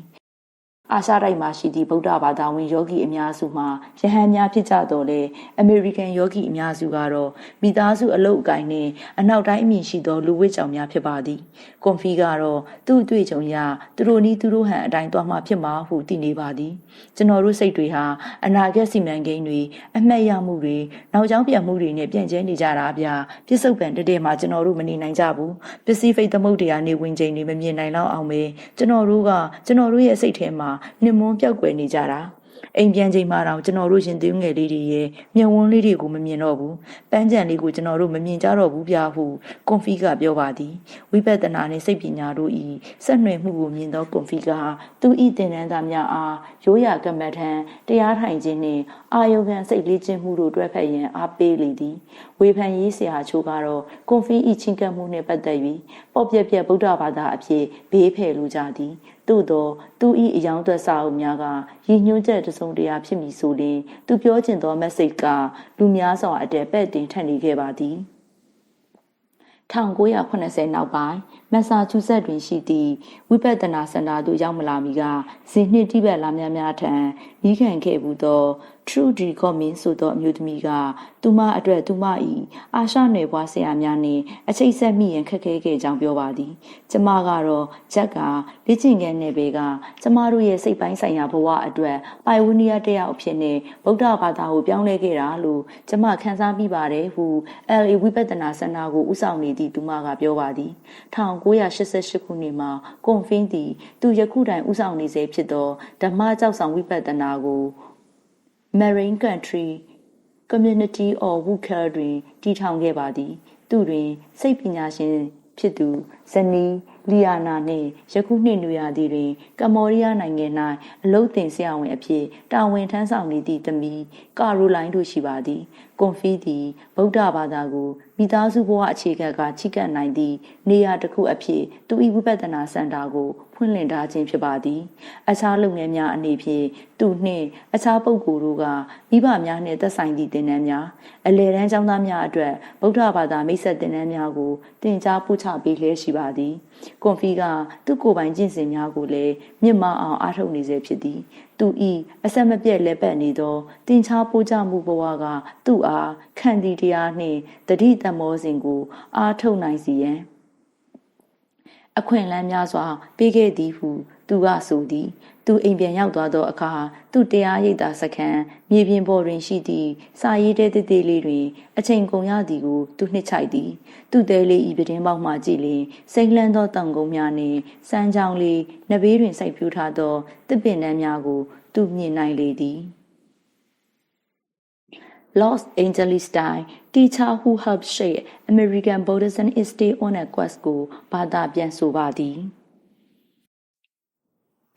အာရှတိုက်မှာရှိသည့်ဗုဒ္ဓဘာသာဝင်ယောဂီအများစုမှာယဟန်များဖြစ်ကြတော်လေအမေရိကန်ယောဂီအများစုကတော့မိသားစုအလုပ်အကိုင်နဲ့အနောက်တိုင်းအမြင်ရှိသောလူဝစ်ကြောင်များဖြစ်ပါသည်ကွန်ဖီကတော့သူ့အတွေ့အကြုံရသူတို့နီးသူတို့ဟန်အတိုင်းသွားမှဖြစ်မှာဟုသိနေပါသည်ကျွန်တော်တို့စိတ်တွေဟာအနာဂတ်စီမံကိန်းတွေအမှတ်ရမှုတွေနောက်ကျောင်းပြန်မှုတွေနဲ့ပြန့်ကျဲနေကြတာဗျာပြစ္ဆုတ်ပံတတဲ့မှာကျွန်တော်တို့မနေနိုင်ကြဘူးပစ္စည်းဖိတ်သမုတ်တရားနေဝင်ချိန်တွေမမြင်နိုင်တော့အောင်ပဲကျွန်တော်တို့ကကျွန်တော်တို့ရဲ့စိတ်ထဲမှာနှမွန်းပြောက်ွယ်နေကြတာအိမ်ပြန်ချိန်မှတော့ကျွန်တော်တို့ရှင်သေးငယ်လေးတွေရဲ့မျက်ဝန်းလေးတွေကိုမမြင်တော့ဘူးပန်းကြံလေးကိုကျွန်တော်တို့မမြင်ကြတော့ဘူးပြဟုကွန်ဖီကပြောပါသည်ဝိပဿနာနှင့်စိတ်ပညာတို့ဤဆက်နွယ်မှုကိုမြင်သောကွန်ဖီကသူဤသင်တန်းသားများအားရိုးရာကမ္မထံတရားထိုင်ခြင်းနှင့်အာယုခံစိတ်လေးခြင်းမှုတို့တွဲဖက်ရန်အားပေးလေသည် ဝေဖန်ရေးဆရာချိုးကတော့ကွန်ဖီဤချင်းကပ်မှုနှင့်ပတ်သက်၍ပေါ့ပြက်ပြက်ဗုဒ္ဓဘာသာအဖြစ်ဘေးဖယ်လိုကြသည်သို့သောသူ၏အယောင်သက်စာအုပ်များကရည်ညွှန်းချက်တစုံတရာဖြစ်မည်ဆိုရင်သူပြောချင်သော message ကလူများစွာအတဲပဲ့တင်ထက်နေခဲ့ပါသည်1980နောက်ပိုင်း မက်ဆာချူဆက်တွင်ရှိသည့်ဝိပဿနာစင်တာသို့ရောက်မလာမီကဇင်နှစ်တိဘက်လာများများထံဤခံခဲ့ဘူးသော True Decomin ဆိုသောအမျိုးသမီးကသူမအတွက်သူမ၏အာရှနယ်ဘွားဆရာများနှင့်အချိတ်ဆက်မိရန်ခက်ခဲခဲ့ကြောင်းပြောပါသည်ကျမကတော့ဂျက်ကလေ့ကျင့်ခန်းနယ်ပေကကျမတို့ရဲ့စိတ်ပိုင်းဆိုင်ရာဘဝအတွက်ပိုင်ဝနီးယားတယောက်အဖြစ်နဲ့ဗုဒ္ဓဘာသာကိုပြောင်းလဲခဲ့တာလို့ကျမခန်းစားမိပါတယ်ဟု LA ဝိပဿနာစင်တာကိုဦးဆောင်နေသည့်သူမကပြောပါသည်1988ခုနှစ်မှာကွန်ဖင်းသည်သူယခုတိုင်ဦးဆောင်နေစေဖြစ်သောဓမ္မကြောက်ဆောင်ဝိပဿနာကို Marine Country Community of Wukar တွင်တည်ထောင်ခဲ့ပါသည် သူတွင် စိတ်ပညာရှင်ဖြစ်သူဇနီးလီယာနာနှင့်ယခုနှစ်နွေရာသီတွင် ကမ္ဘောဒီးယားနိုင်ငံ၌အလုတ်တင်ဆရာဝန်အဖြစ်တာဝန်ထမ်းဆောင်နေသည့်သမီးကာရိုလိုင်းတို့ရှိပါသည်ကွန်ဖီသည်ဗုဒ္ဓဘာသာကိုမိသားစုဘဝအခြေခံကချိကပ်နိုင်သည့်နေရာတစ်ခုအဖြစ်သူ၏ဝိပဿနာစင်တာကိုဖွင့်လှစ်ထားခြင်းဖြစ်ပါသည် အခြားလုပ်ငန်းများအနေဖြင့်သူနှင့်အခြားပုဂ္ဂိုလ်တို့ကမိဘများနှင့်သက်ဆိုင်သည့်သင်တန်းများအလယ်တန်းကျောင်းသားများအတွက်ဗုဒ္ဓဘာသာမိတ်ဆက်သင်တန်းများကိုသင်ကြားပို့ချပေးလျက်ရှိပါသည် ကွန်ဖီကသူ့ကိုယ်ပိုင်ကျင့်စဉ်များကိုလည်းမြင့်မအောင်အားထုတ်နေစေဖြစ်သည်သူဤအဆက်မပြတ်လက်ပတ်နေသောတင်ချာပိုးကြမှုဘဝကသူ့အားခံတီတရားနှင့်တတိတမောစဉ်ကို အားထုတ်နိုင်စီရန်အခွင့်အလမ်းများစွာပေးခဲ့သည်ဟု သူသူကဆိုသည် သူအိမ်ပြန်ရောက်သွားသောအခါသူတရားရိပ်သာစခန်းမြေပြင်ပေါ်တွင်ရှိသည့်စာရေးတဲ့တည်လေးတွင် အချိန်ကုန်ရသည်ကိုသူနှစ်ချိုက်သည် သူ့သေးလေးဤပတင်းပေါက်မှကြည့်လျင်စိတ်လန်းသောတောင်ကုန်းများနှင့်စမ်းချောင်းလေးနဘေးတွင်စိုက်ပျိုးထားသောတစ်ပင်နှမ်းများကို သူမြင်နိုင်လေသည် Los Angeles style teacher who helped shape American Buddhism is still on a quest ကိုဘာသာပြန်ဆိုပါသည်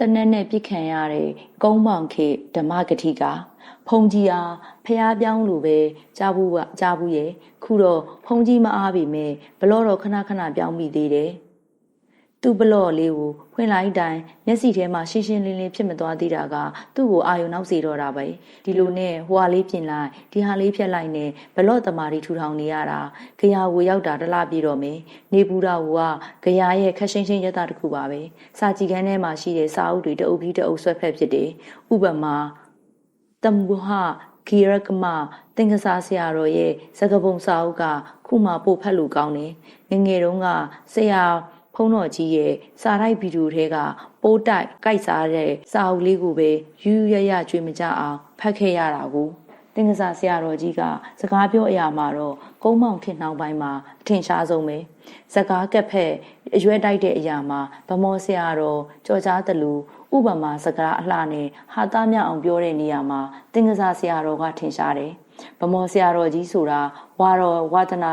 တနက်နဲ့ပြစ်ခံရတဲ့ကုန်းမောင်ခေဓမ္မဂတိကဖုန်ကြီးအားဖះပြောင်းလိုပဲကြားဘူးကကြားဘူးရဲ့ခုတော့ဖုန်ကြီးမအားပြီမဲ့ဘလော့တော့ခဏခဏပြောင်းမိသေးတယ် သူ့ဘလော့လေးကိုဖွင့်လိုက်တိုင်းမျက်စိထဲမှာရှင်းရှင်းလင်းလင်းဖြစ်မသွားသေးတာကသူ့ကိုအာယုံနောက်စေတော့တာပဲဒီလိုနဲ့ဟိုဟာလေးပြင်လိုက်ဒီဟာလေးဖြတ်လိုက်နဲ့ဘလော့တမာရီထူထောင်နေရတာကြရာဝေရောက်တာတလားပြည့်တော့မယ်နေပူတာဟိုကကြရာရဲ့ခက်ရှင်းရှင်းရတာတစ်ခုပါပဲစာကြည့်ခန်းထဲမှာရှိတဲ့စာအုပ်တွေတအုပ်ပြီးတအုပ်ဆွဲဖက်ဖြစ်တယ်ဥပမာတမ္ဘူဟာခီရကမသင်္ကစားဆရာတော်ရဲ့စကပုံစာအုပ်ကခုမှပို့ဖတ်လို့ကောင်းတယ်ငငယ်တုန်းကဆရာ ဖုံးတော်ကြီးရဲ့စာရိုက်ဗီဒီယိုထဲကပိုးတိုက်ကြိုက်စားတဲ့စာအုပ်လေးကိုပဲယူရရကြွေမကြအောင်ဖတ်ခဲ့ရတာကိုတင်ကစားဆရာတော်ကြီးကစကားပြောအရာမှာတော့ကုန်းမောင်ထင်နှောင်းပိုင်းမှာအထင်ရှားဆုံးပဲစကားကက်ဖက်အရွယ်တိုက်တဲ့အရာမှာဗမောဆရာတော်ကြော်ကြားတလူဥပမာစကားအလှနဲ့ဟာသားမြအောင်ပြောတဲ့နေရာမှာတင်ကစားဆရာတော်ကထင်ရှားတယ်ဗမောဆရာတော်ကြီးဆိုတာဝါတော်ဝါဒနာ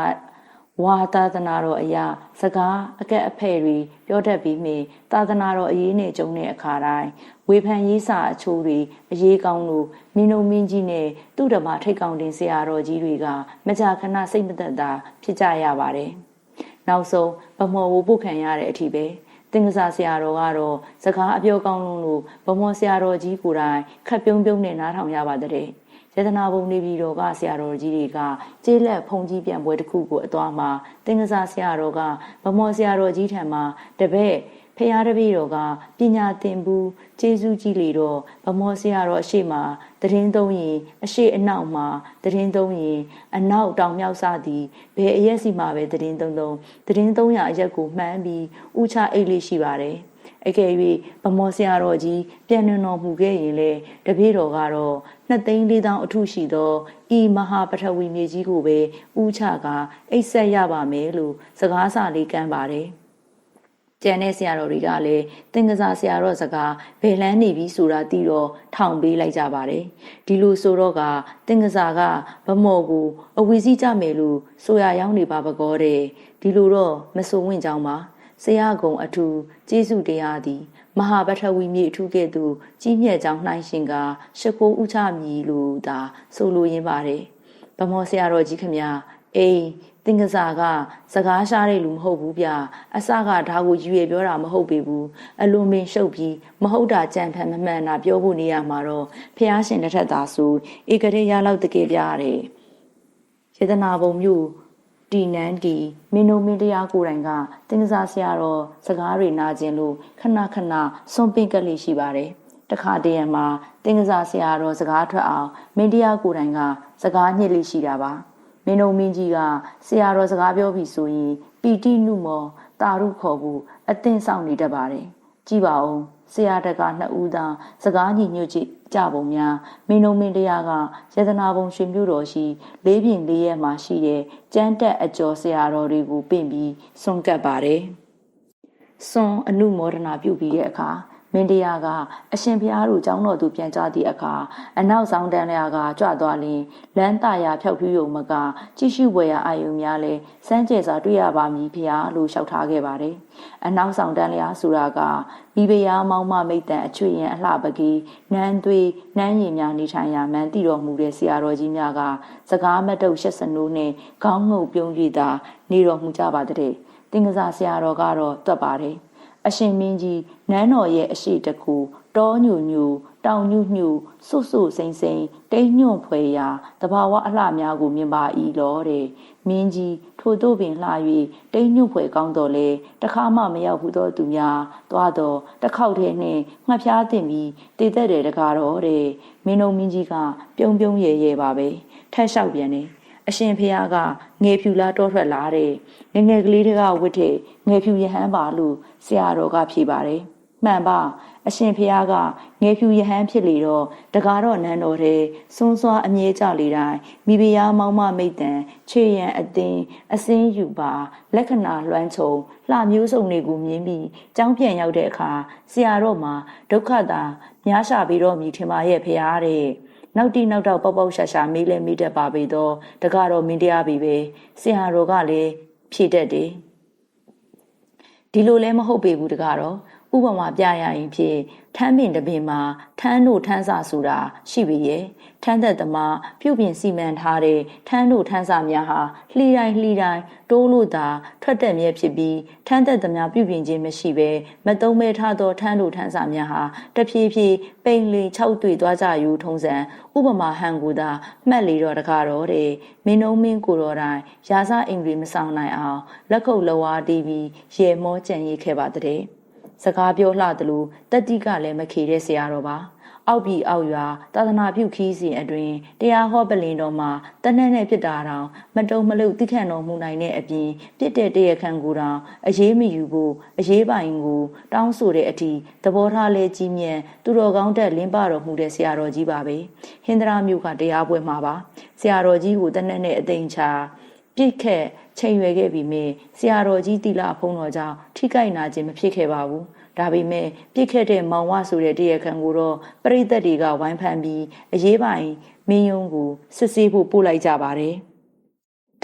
ဝါသာသနာတော်အရာ စကားအကက်အဖဲ့တွေပြောတတ်ပြီးမြင်သာသနာတော်အရေးနဲ့ကြုံတဲ့အခါတိုင်းဝေဖန်ရေးစာအချိုးတွေအရေးကောင်းလို့မင်းတို့မင်းကြီးနဲ့သူ့ဓမ္မထိတ်ကောင်းတင်ဆရာတော်ကြီးတွေကမကြာခဏစိတ်မသက်သာဖြစ်ကြရပါတယ်။နောက်ဆုံးဗမော်ဝပုတ်ခံရတဲ့အထိပဲတင်ကစားဆရာတော်ကတော့စကားအပြောကောင်းလုံးလို့ဗမော်ဆရာတော်ကြီးကိုယ်တိုင်ခက်ပြုံးပြုံးနဲ့နားထောင်ရပါတဲ့။ ရတနာဘုံနေပြည်တော်ကဆရာတော်ကြီးတွေကကျေးလက်ဖုန်ကြီးပြန်ပွဲတစ်ခုကိုအသွားမှာတင်ကစားဆရာတော်ကဗမော်ဆရာတော်ကြီးထံမှာတပည့်ဖရာတပည့်တော်ကပညာသင်ဘူးကျေးဇူးကြီးလေတော့ဗမောဆရာတော်အရှိမတရင်သုံးရင်အရှိအနောက်မှာတရင်သုံးရင်အနောက်တောင်မြောက်စသည်ဘယ်အရက်စီမှာပဲတရင်သုံးသုံးတရင်သုံးရအရက်ကိုမှန်းပြီးဥချအိတ်လေးရှိပါတယ်။ အကယ်၍ဗမောဆရာတော်ကြီးပြန်နှံတော်မူခဲ့ရင်လေတပည့်တော်ကတော့နှစ်သိန်းလေးတောင်အထုရှိသောဤမဟာပထဝီမြေကြီးကိုပဲဥချကအိတ်ဆက်ရပါမယ်လို့စကားစာလေးကမ်းပါတယ်ကျန်တဲ့ဆရာတော်တွေကလည်းသင်္ကစားဆရာတော်စကားဘယ်လန်းနေပြီဆိုတာသိတော့ထောင်ပေးလိုက်ကြပါတယ်ဒီလိုဆိုတော့ကသင်္ကစားကဗမော်ကိုအဝီစီးကြမယ်လို့ဆိုရရောက်နေပါပကောတဲ့ဒီလိုတော့မဆိုဝင်ကြောင်းပါ ဆရာကုံအထူးကျေးဇူးတရားသည် မဟာပထဝီမြေအထူးကဲ့သို့ကြီးမြတ်ကြောင်းနှိုင်းရှင်ကရှကိုးဥချမည်လို့သာဆိုလိုရင်းပါတယ်ဗမောဆရာတော်ကြီးခမညာအေးတင်ကစားကစကားရှားတဲ့လူမဟုတ်ဘူးဗျအစကဒါကိုယူရပြောတာမဟုတ်ပေဘူးအလွန်ပင်ရှုပ်ပြီးမဟုတ်တာကြံဖန်မမှန်တာပြောဖို့နေရမှာတော့ဖះရှင်လက်ထက်သာဆိုဧကရေရလောက်တကယ်ပြရတယ်ယေဒနာဘုံမျိုး တီနန်းတီမင်းတို့မင်းတရားကိုယ်တိုင်ကတင်းကစားဆရာတော်စကားတွေနာကျင်လို့ခဏခဏစွန့်ပင့်ကလေးရှိပါတယ်တခါတည်းရမှာတင်းကစားဆရာတော်စကားထွက်အောင်မင်းတရားကိုယ်တိုင်ကစကားညှစ်လေးရှိတာပါမင်းတို့မင်းကြီးကဆရာတော်စကားပြောပြီဆိုရင်ပီတိနုမောတာရုခေါ်ဖို့အသင့်ဆောင်နေတတ်ပါတယ် ကြည်ပါဦးဆရာတကနှစ်ဦးသာစကားညီညွတ်ကြည့်ကြပုံများမင်းတို့မင်းတရားကယတနာဘုံရှင်ပြုတော်ရှိလေးပြင်လေးရက်မှာရှိတဲ့ကျမ်းတက်အကျော်ဆရာတော်တွေကိုပင့်ပြီးဆွန့်ကပ်ပါတယ်။ဆွန်အနုမောဒနာပြုပြီးတဲ့အခါ မင်းတရားကအရှင်ဘုရားတို့ကျောင်းတော်သူပြန်ကြသည့်အခါအနောက်ဆောင်တန်းလျာကကြွသွားလင်လမ်းတရာဖြောက်ဖြူးယုံမကကြည့်ရှုပွဲရာအာယုံများလဲစမ်းကြဲစွာတွေ့ရပါမည်ဖုရားလို့လျှောက်ထားခဲ့ပါတယ်။အနောက်ဆောင်တန်းလျာဆိုတာကမိဖုရားမောင်းမမိတ်တန်အချွေရင်အလှပကြီးနန်းသွေးနန်းရည်များနေထိုင်ရာမှန်တည်တော်မူတဲ့ဆရာတော်ကြီးများကစကားမတုတ်ရှက်စနိုးနဲ့ခေါင်းငုံပြုံးကြည့်တာနေတော်မူကြပါတဲ့။တင်ကစားဆရာတော်ကတော့တွတ်ပါတယ်။ အရှင်မင်းကြီးနန်းတော်ရဲ့အရှိတကူတောညူညူတောင်ညူညူစွတ်စွတ်စိမ့်စိမ့်တိတ်ညွန့်ဖွယ်ရာတဘာဝအလှများကိုမြင်ပါ၏လောတဲ့မင်းကြီးထို့သို့ပင်လှ၍တိတ်ညွန့်ဖွယ်ကောင်းတော်လဲတခါမှမရောက်ဘူးသောသူများသွားတော့တခေါက်တည်းနှင့်ငှက်ဖျားတင်ပြီးတည်သက်တယ်တကားတော့တဲ့မင်းတို့မင်းကြီးကပြုံးပြုံးရဲရဲပါပဲထက်လျှောက်ပြန်တယ် အရှင်ဖះကငယ်ဖြူလားတောထွက်လာတဲ့ငငယ်ကလေးတွေကဝတ်တဲ့ငယ်ဖြူရဟန်းပါလို့ဆရာတော်ကဖြေပါတယ်မှန်ပါအရှင်ဖျားကငယ်ဖြူရဟန်းဖြစ်လေတော့တကားတော့နန်းတော်ထဲစွန်းစွာအမြဲကြလေတိုင်းမိဖုရားမောင်မမိတ်တန်ခြေရန်အသင်းအစင်းယူပါလက္ခဏာလွှမ်းခြုံလှမျိုးစုံတွေကိုမြင်ပြီးကြောင်းပြန်ရောက်တဲ့အခါဆရာတော်မှာဒုက္ခတာများရှာပြီးတော့မြည်ထင်ပါရဲ့ဖျားတဲ့ နောက်တိနောက်တော့ပေါက်ပေါက်ရှာရှာမေးလဲမေးတတ်ပါပေတော့တကားတော့မင်းတရားပြီပဲဆရာတော်ကလည်းဖြည့်တတ်တယ်ဒီလိုလည်းမဟုတ်ပေဘူးတကားတော့ဥပမာပြရရင်ဖြင့် ထမ်းပင်တပင်မှာထမ်းတို့ထမ်းစာဆိုတာရှိပြီရဲ့ထမ်းသက်သမားပြုပြင်စီမံထားတဲ့ထမ်းတို့ထမ်းစာများဟာလှီတိုင်းလှီတိုင်းတိုးလို့သာထွက်တက်မြဲဖြစ်ပြီးထမ်းသက်သမားပြုပြင်ခြင်းမရှိဘဲမတုံးမဲထားသောထမ်းတို့ထမ်းစာများဟာတဖြည်းဖြည်းပိန်လီ၆တွေ့သွားကြယူထုံးစံဥပမာဟန်ကူသာမှတ်လေတော့တကားတော့တဲ့မင်းုံမင်းကိုတော်တိုင်းရာဇအင်္ဂလိပ်မဆောင်နိုင်အောင်လက်ခုပ်လဝါတီးပြီးရေမောကြံရိပ်ခဲ့ပါတဲ့ စကားပြောလှသလိုတက်တိကလည်းမခေတဲ့ဆရာတော်ပါအောက်ပြည်အောက်ရွာသာသနာပြုခီးစဉ်အတွင်တရားဟောပလင်တော်မှာတနက်နဲ့ဖြစ်တာတောင်မတုံမလုတိခန့်တော်မူနိုင်တဲ့အပြင်ပြစ်တဲ့တရခန့်ကိုတောင်အရေးမယူဖို့အရေးပိုင်ကို တောင်းဆိုတဲ့အထိသဘောထားလဲကြီးမြတ်သူတော်ကောင်းတက်လင်းပတော်မူတဲ့ဆရာတော်ကြီးပါပဲဟင်္ဒရာမြို့ကတရားပွဲမှာပါဆရာတော်ကြီးကိုတနက်နဲ့အသိဉာဏ်ပြစ်ခက် ချိန်ရွယ်ခဲ့ပြီးမြင်ဆရာတော်ကြီးတိလဖုံးတော်ကြောင့်ထိကြိုက်နာခြင်းမဖြစ်ခဲ့ပါဘူးဒါပေမဲ့ပြစ်ခက်တဲ့မောင်ဝဆိုတဲ့တရားခံကိုတော့ပရိသတ်တွေကဝိုင်းဖန်ပြီးအရေးပိုင်မင်းယုံကိုစစ်ဆေးဖို့ပို့လိုက်ကြပါတယ်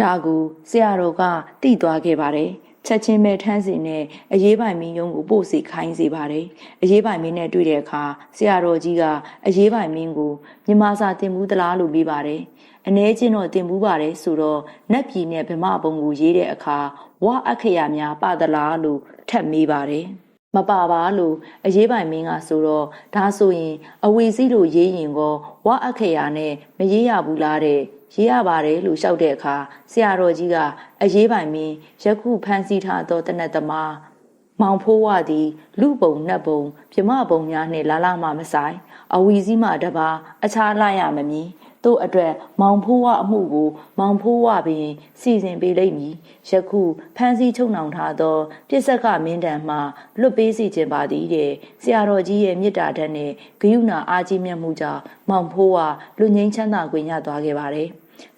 ဒါကိုဆရာတော်ကတိသွားခဲ့ပါတယ်ချက်ချင်းပဲထမ်းစီနဲ့အရေးပိုင်မင်းယုံကိုပို့စီခိုင်းစေပါတယ်အရေးပိုင်မင်းနဲ့တွေ့တဲ့အခါဆရာတော်ကြီးကအရေးပိုင်မင်းကိုမြမစာတင်မှုသလားလို့ပြီးပါတယ်အ ਨੇ ချင်းတော့တင်ဘူးပါတယ်ဆိုတော့နတ်ပြည်နဲ့ဗမာဘုံကိုရေးတဲ့အခါဝအခရာများပသလားလို့ထပ်မေးပါတယ်မပါပါလို့အရေးပိုင်မင်းကဆိုတော့ဒါဆိုရင် အဝီစီးလို့ရေးရင်ကောဝအခရာနဲ့မရေးရဘူးလားတဲ့ရေးရပါတယ်လို့လျှောက်တဲ့အခါဆရာတော်ကြီးကအရေးပိုင်မင်းယခုဖန်ဆီးထားသောတနတ်သမားမောင်ဖိုးဝသည် လူပုံနှက်ပုံပြမပုံများနှင့်လာလာမှမဆိုင် အဝီစည်းမှတပါအခြားလိုက်ရမမည် တို့အတွက်မောင်ဖိုးဝအမှုကို မောင်ဖိုးဝပင် စီစဉ်ပေးလိမ့်မည်ယခုဖမ်းဆီးချုပ်နှောင်ထားသောပြစ်ဆက်ကမင်းတံမှလွတ်ပေးစီခြင်းပါသည်တဲ့ဆရာတော်ကြီးရဲ့မေတ္တာဓာတ်နဲ့ဂယုဏအားကြီးမြတ်မှုကြောင့်မောင်ဖိုးဝလူငင်းချမ်းသာခွင့်ရသွားခဲ့ပါတယ်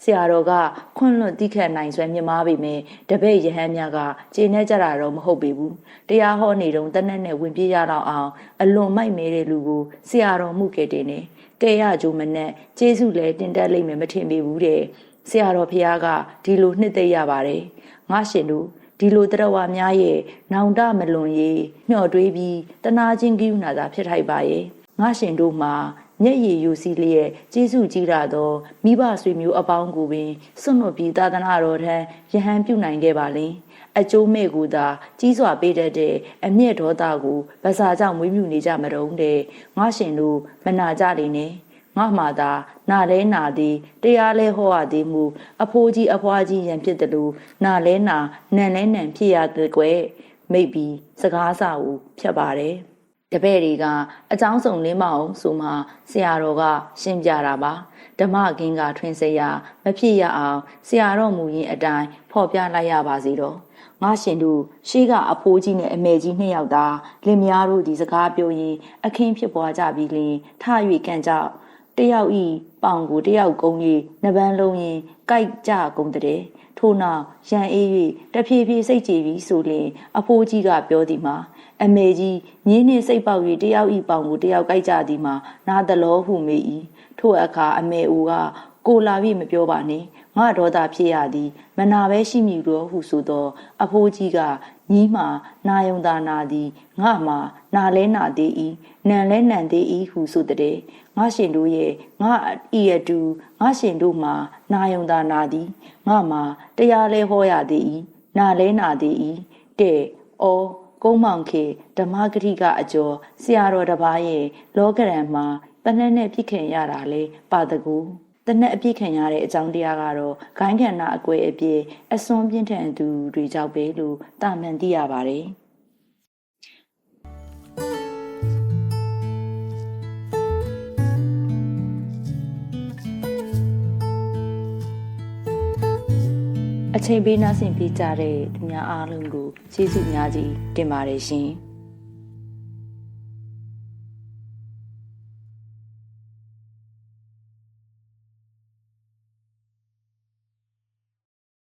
ဆရာတော်ကခွန့်လွတ်တိခတ်နိုင်ဆွဲမြမားပေမဲ့တပည့်ယဟန်များကကျေနပ်ကြတာတော့မဟုတ်ပေဘူးတရားဟောနေတုန်းတနက်နဲ့ဝင်ပြေးရတော့အောင်အလွန်မိုက်မဲတဲ့လူကိုဆရာတော်မှုကဲတင်နေ ကဲရကြိုးမနဲ့ကျေးဇူးလည်းတင်တက်လိမ့်မယ်မထင်ပေဘူးတဲ့ဆရာတော်ဖះကဒီလိုနှစ်သိရပါတယ်ငါရှင်တို့ဒီလိုတရဝများရဲ့နောင်တမလွန်ရေးမျှော်တွေးပြီးတနာချင်းကိူနာသာဖြစ်ထိုက်ပါရဲ့ငါရှင်တို့မှာမျက်ရည်ယူစီလျက်ကျေးဇူးကြီးရသောမိဘဆွေမျိုးအပေါင်းကိုပင်စွန့်လွတ်ပြီးသာသနာတော်ထံယဟန်ပြုနိုင်ခဲ့ပါလိမ့် အကျိုးမဲ့ကိုသာကြီးစွာပေးတတ်တဲ့အမျက်ဒေါသကိုဗစာကြောင့်မွေးမြူနေကြမတုံးတဲ့ငါရှင်တို့မနာကြလိမ့်နဲ့ငါမှသာနာလဲနာသည်တရားလဲဟောရသည်မူအဖိုးကြီးအဖွားကြီးရန်ဖြစ်တယ်လို့နာလဲနာနန်လဲနန်ဖြစ်ရတဲ့ကွယ်မိတ်ပြီးစကားစာကိုဖြတ်ပါတယ်တပည့်တွေကအကြောင်းစုံလင်းမအောင်ဆိုမှဆရာတော်ကရှင်းပြတာပါဓမ္မကင်းကထွင်စေရမဖြစ်ရအောင်ဆရာတော်မူရင်အတိုင်းဖော်ပြလိုက်ရပါစေတော့ ငါရှင်တို့ရှေးကအဖိုးကြီးနဲ့အမေကြီးနှစ်ယောက်သားလင်မယားတို့ဒီစကားပြောရင်အခင်းဖြစ်ပွားကြပြီးလင်ထ၍ကန်ကြောက်တယောက်ဤပေါင်ကိုတယောက်ကုန်း၍နှပန်းလုံးရင်ကြိုက်ကြကုန်တဲ့ထို့နောက်ရန်အေး၍တဖြည်းဖြည်းစိတ်ကြည်ပြီးဆိုလျင်အဖိုးကြီးကပြောသည်မှာအမေကြီးညင်းနှင့်စိတ်ပေါက်၍တယောက်ဤပေါင်ကိုတယောက်ကြိုက်ကြသည်မှာနားတလောဟုမေ၏ထို့အခါအမေဦးကကိုလာပြီမပြောပါနဲ့ငါ ဒေါသဖြစ်ရသည် မနာပဲရှိမိလို့ဟုဆိုသော အဖိုးကြီးကညီးမှနာယုံသာနာသည်ငါမှနာလဲနာသေး၏နံလဲနံသေး၏ဟုဆိုတဲ့ငါရှင်တို့ရဲ့ငါဤရတူငါရှင်တို့မှနာယုံသာနာသည်ငါမှတရားလဲဟောရသေး၏နာလဲနာသေး၏တဲ့အောကုန်းမောင်ခေဓမ္မဂတိကအကျော်ဆရာတော်တပါးရဲ့လောကရန်မှာတနက်နဲ့ပြစ်ခင်ရတာလေပါတကူ တနက်အပြစ်ခံရတဲ့အကြောင်းတရားကတော့ဂိုင်းခန္ဓာအကွဲအပြည့်အစွန်ပြင်းထန်သူတွေကြောင့်ပဲလို့တာမန်သိရပါတယ်။အချိန်ပေးနှဆင်ပေးကြတဲ့သူများအားလုံးကိုကျေးဇူးများကြီးတင်ပါတယ်ရှင်။